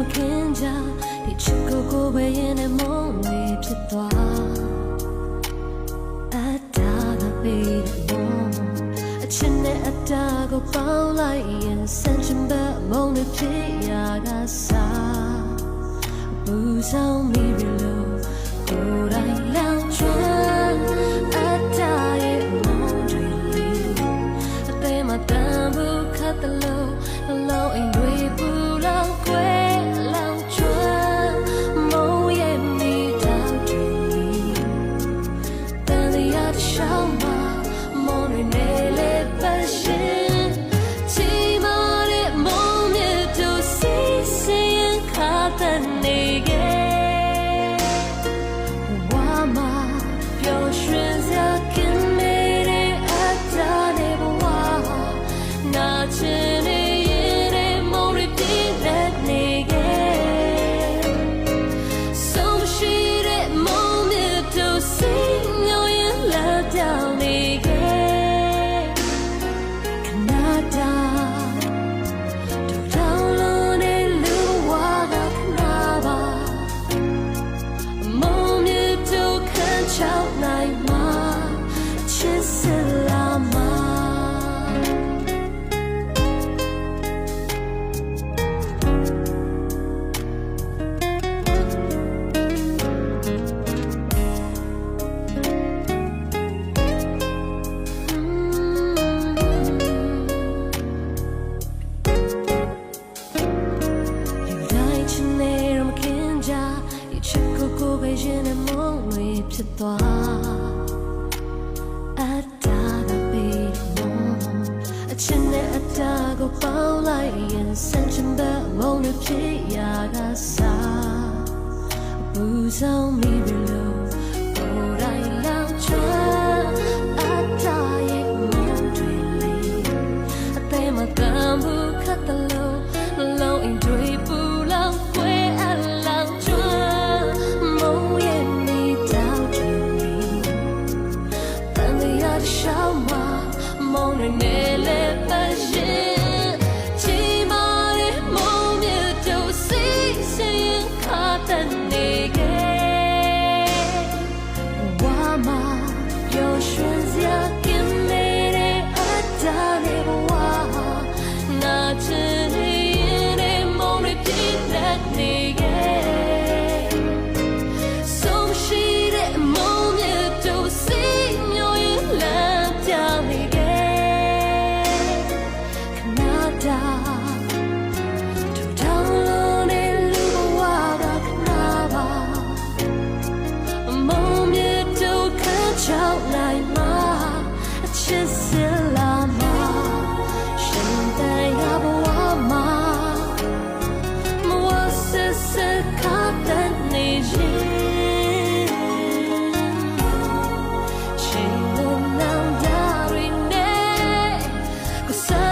မခင်ကြဒီချစ်ကိုကိုပဲရင်နဲ့မုန်းနေဖြစ်သွားအတားသာပေးတဲ့မုန်းအချစ်နဲ့အတားကိုပေါင်းလိုက်ရင်စံချင်ပဲမုန်းနေဖြစ်ရကစားဘူးဆောင်မိရလို့ကိုယ်တိုင်လာ 着多。阿达那比梦，阿亲的阿达个包来眼，三千白梦的皮亚拉萨，不走迷路。 တရှောင်းမှာမုန်းနေလေပန်း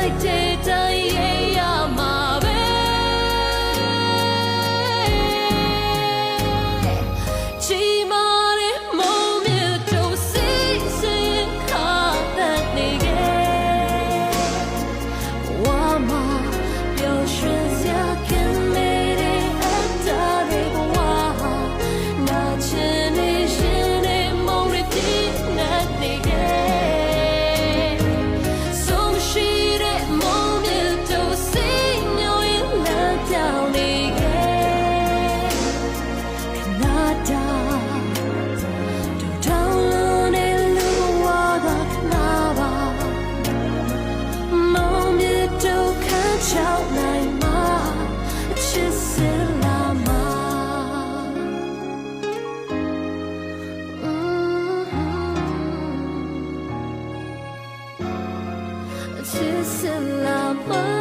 I did. Là 友